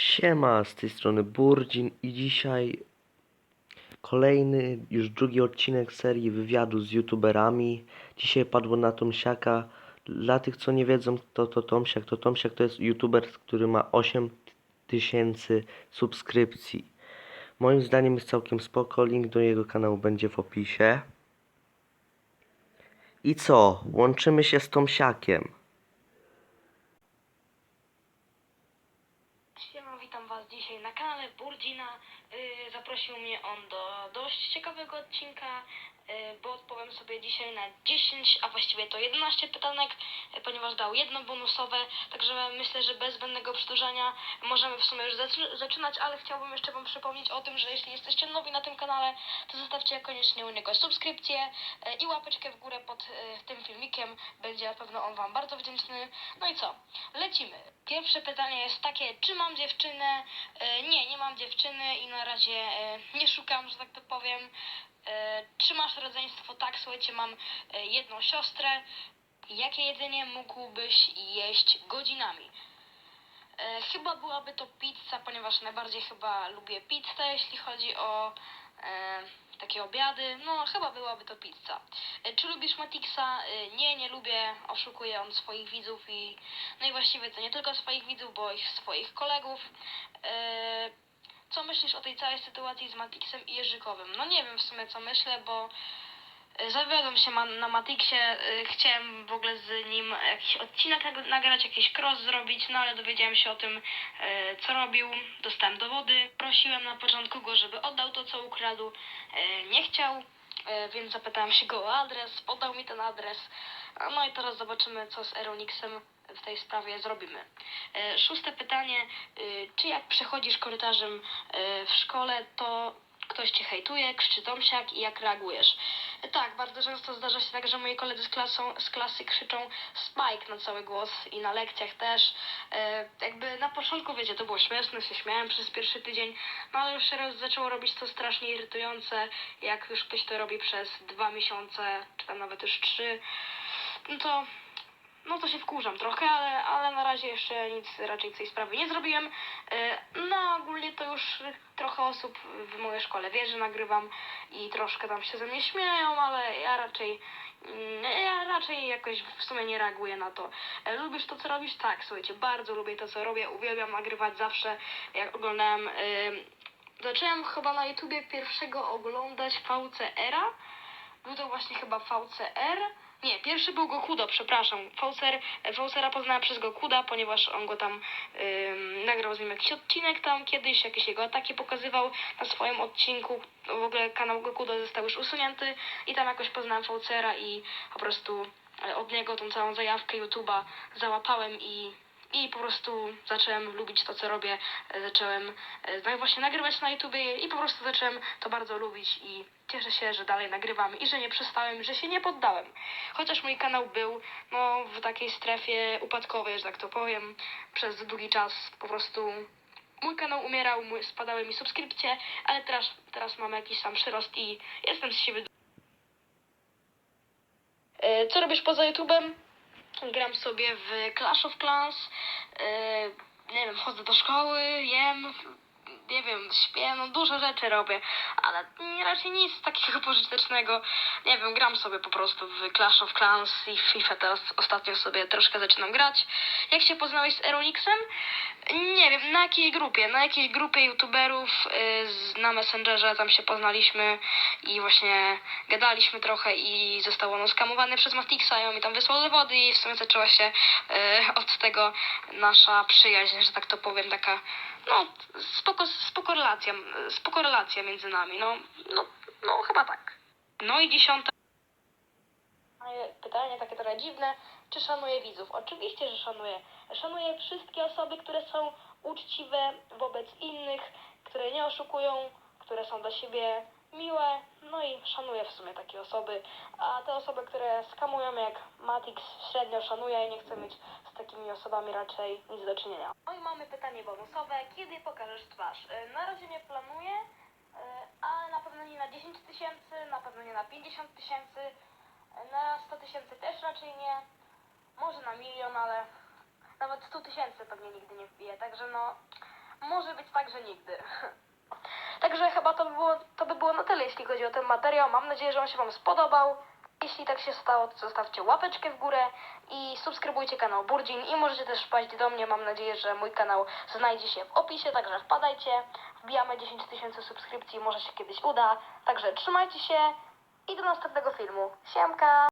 Siema, z tej strony Burdzin i dzisiaj kolejny, już drugi odcinek serii wywiadu z youtuberami. Dzisiaj padło na Tomsiaka. Dla tych, co nie wiedzą, kto to Tomsiak, to Tomsiak to jest youtuber, który ma 8 tysięcy subskrypcji. Moim zdaniem jest całkiem spoko, link do jego kanału będzie w opisie. I co? Łączymy się z Tomsiakiem. Siema, witam Was dzisiaj na kanale Burdzina. Yy, zaprosił mnie on do dość ciekawego odcinka, bo odpowiem sobie dzisiaj na 10, a właściwie to 11 pytanek, yy, ponieważ dał jedno bonusowe, także myślę, że bez zbędnego przedłużania możemy w sumie już zaczy- zaczynać, ale chciałbym jeszcze Wam przypomnieć o tym, że jeśli jesteście nowi na tym kanale, to zostawcie koniecznie u niego subskrypcję yy, i łapeczkę w górę pod tym filmikiem. Będzie na pewno on Wam bardzo wdzięczny. No i co? Lecimy. Pierwsze pytanie jest takie, czy mam dziewczynę? Nie, nie mam dziewczyny i na razie nie szukam, że tak to powiem. E, czy masz rodzeństwo? Tak, słuchajcie, mam e, jedną siostrę. Jakie jedzenie mógłbyś jeść godzinami? E, chyba byłaby to pizza, ponieważ najbardziej chyba lubię pizzę, jeśli chodzi o takie obiady. No, chyba byłaby to pizza. Czy lubisz Matixa? Nie, nie lubię. Oszukuje on swoich widzów i no i właściwie to nie tylko swoich widzów, bo i swoich kolegów. Co myślisz o tej całej sytuacji z Matixem i Jerzykowym? No nie wiem w sumie co myślę, bo e, zawiodłem się na Matixie. e, Chciałem w ogóle z nim jakiś odcinek nag- nagrać, jakiś cross zrobić, no ale dowiedziałem się o tym, e, co robił. Dostałem dowody. Prosiłem na początku go, żeby oddał to, co ukradł. Nie chciał, więc zapytałem się go o adres. Podał mi ten adres. No i teraz zobaczymy, co z Eronixem w tej sprawie zrobimy. E, Szóste pytanie. e, Czy jak przechodzisz korytarzem e, w szkole, to ktoś cię hejtuje, krzyczy Tomsiak i jak reagujesz? Tak, bardzo często zdarza się tak, że moi koledzy z, klasą, z klasy krzyczą Spike na cały głos i na lekcjach też. E, jakby na początku, wiecie, to było śmieszne, się śmiałem przez pierwszy tydzień, no ale już się zaczęło robić to strasznie irytujące, jak już ktoś to robi przez dwa miesiące, czy tam nawet już trzy, no to no to się wkurzam trochę, ale, ale na razie jeszcze nic raczej tej sprawie nie zrobiłem. E, No ogólnie to już trochę osób w mojej szkole wie, że nagrywam i troszkę tam się ze mnie śmieją, ale ja raczej mm, ja raczej jakoś w sumie nie reaguję na to. E, Lubisz to, co robisz? Tak, słuchajcie, bardzo lubię to, co robię. Uwielbiam nagrywać zawsze, jak oglądałem... ym, Zacząłem chyba na YouTubie pierwszego oglądać VCR-a. Był to właśnie chyba VCR. Nie, pierwszy był Gokudo, przepraszam. VCR, VCR poznałem przez Gokuda, ponieważ on go tam ym, nagrał z nim jakiś odcinek tam kiedyś, jakieś jego ataki pokazywał na swoim odcinku. W ogóle kanał Gokudo został już usunięty i tam jakoś poznałem VCR-a i po prostu e, od niego tą całą zajawkę YouTube'a załapałem i i po prostu zacząłem lubić to, co robię. Zacząłem e, właśnie nagrywać na YouTubie i po prostu zacząłem to bardzo lubić i cieszę się, że dalej nagrywam i że nie przestałem, że się nie poddałem. Chociaż mój kanał był no, w takiej strefie upadkowej, że tak to powiem, przez długi czas po prostu mój kanał umierał, spadały mi subskrypcje, ale teraz, teraz mam jakiś tam przyrost i jestem z siebie E, Co robisz poza YouTubem? Gram sobie w Clash of Clans. e, nie wiem, chodzę do szkoły, jem, nie wiem, śpię, no dużo rzeczy robię, ale raczej nic takiego pożytecznego. Nie wiem, gram sobie po prostu w Clash of Clans i w FIFA teraz ostatnio sobie troszkę zaczynam grać. Jak się poznałeś z Eronixem? Nie wiem, na jakiej grupie? Na jakiej grupie youtuberów y, na Messengerze tam się poznaliśmy i właśnie gadaliśmy trochę i zostało ono skamowane przez Matixa i on mi tam wysłał dowody i w sumie zaczęła się y, od tego nasza przyjaźń, że tak to powiem, taka no spoko, spoko relacja, spoko relacja między nami, no, no, no chyba tak. No i dziesiąte pytanie takie trochę dziwne. Czy szanuję widzów? Oczywiście, że szanuję. Szanuję wszystkie osoby, które są uczciwe wobec innych, które nie oszukują, które są dla siebie miłe. No i szanuję w sumie takie osoby. A te osoby, które skamują jak Matix, średnio szanuję i nie chcę mieć z takimi osobami raczej nic do czynienia. No i mamy pytanie bonusowe. Kiedy pokażesz twarz? Y, Na razie nie planuję, y, ale na pewno nie na 10 tysięcy, na pewno nie na 50 tysięcy. Na 100 tysięcy też raczej nie. Może na milion, ale nawet 100 tysięcy pewnie nigdy nie wbiję. Także no, może być tak, że nigdy. Także chyba to by, było, to by było na tyle, jeśli chodzi o ten materiał. Mam nadzieję, że on się Wam spodobał. Jeśli tak się stało, to zostawcie łapeczkę w górę i subskrybujcie kanał Burdzin i możecie też wpaść do mnie. Mam nadzieję, że mój kanał znajdzie się w opisie, także wpadajcie. Wbijamy 10 tysięcy subskrypcji, może się kiedyś uda. Także trzymajcie się i do następnego filmu. Siemka!